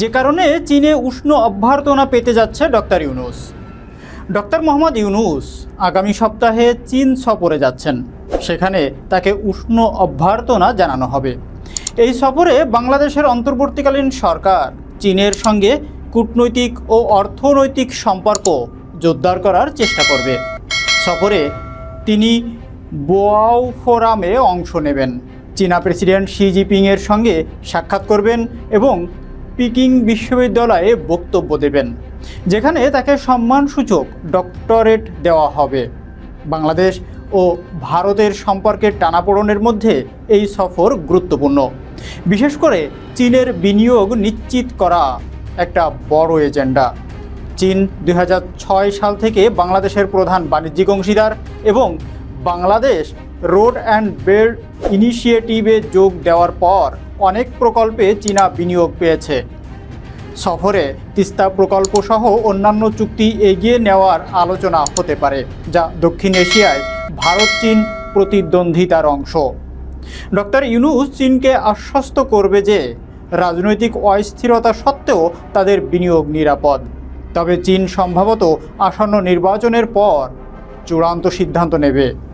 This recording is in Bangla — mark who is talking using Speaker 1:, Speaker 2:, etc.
Speaker 1: যে কারণে চীনে উষ্ণ অভ্যর্থনা পেতে যাচ্ছে ডক্টর ইউনুস। ডক্টর মোহাম্মদ ইউনুস আগামী সপ্তাহে চীন সফরে যাচ্ছেন। সেখানে তাকে উষ্ণ অভ্যর্থনা জানানো হবে। এই সফরে বাংলাদেশের অন্তর্বর্তীকালীন সরকার, চীনের সঙ্গে কূটনৈতিক ও অর্থনৈতিক সম্পর্ক জোরদার করার চেষ্টা করবে। সফরে তিনি বোয়াও ফোরামে অংশ নেবেন। চীনা প্রেসিডেন্ট শি জিপিংয়ের সঙ্গে সাক্ষাৎ করবেন এবং পিকিং বিশ্ববিদ্যালয়ে বক্তব্য দেবেন, যেখানে তাকে সম্মানসূচক ডক্টরেট দেওয়া হবে। বাংলাদেশ ও ভারতের সম্পর্কের টানাপোড়নের মধ্যে এই সফর গুরুত্বপূর্ণ। বিশেষ করে চীনের বিনিয়োগ নিশ্চিত করা একটা বড় এজেন্ডা। চীন দু হাজার ছয় সাল থেকে বাংলাদেশের প্রধান বাণিজ্যিক অংশীদার এবং বাংলাদেশ রোড অ্যান্ড বেল্ট ইনিশিয়েটিভে যোগ দেওয়ার পর অনেক প্রকল্পে চীনা বিনিয়োগ পেয়েছে। সফরে তিস্তা প্রকল্প সহ অন্যান্য চুক্তি এগিয়ে নেওয়ার আলোচনা হতে পারে, যা দক্ষিণ এশিয়ায় ভারত চীন প্রতিদ্বন্দ্বিতার অংশ। ডক্টর ইউনুস চীনকে আশ্বস্ত করবে যে, রাজনৈতিক অস্থিরতা সত্ত্বেও তাদের বিনিয়োগ নিরাপদ। তবে চীন সম্ভবত আসন্ন নির্বাচনের পর চূড়ান্ত সিদ্ধান্ত নেবে।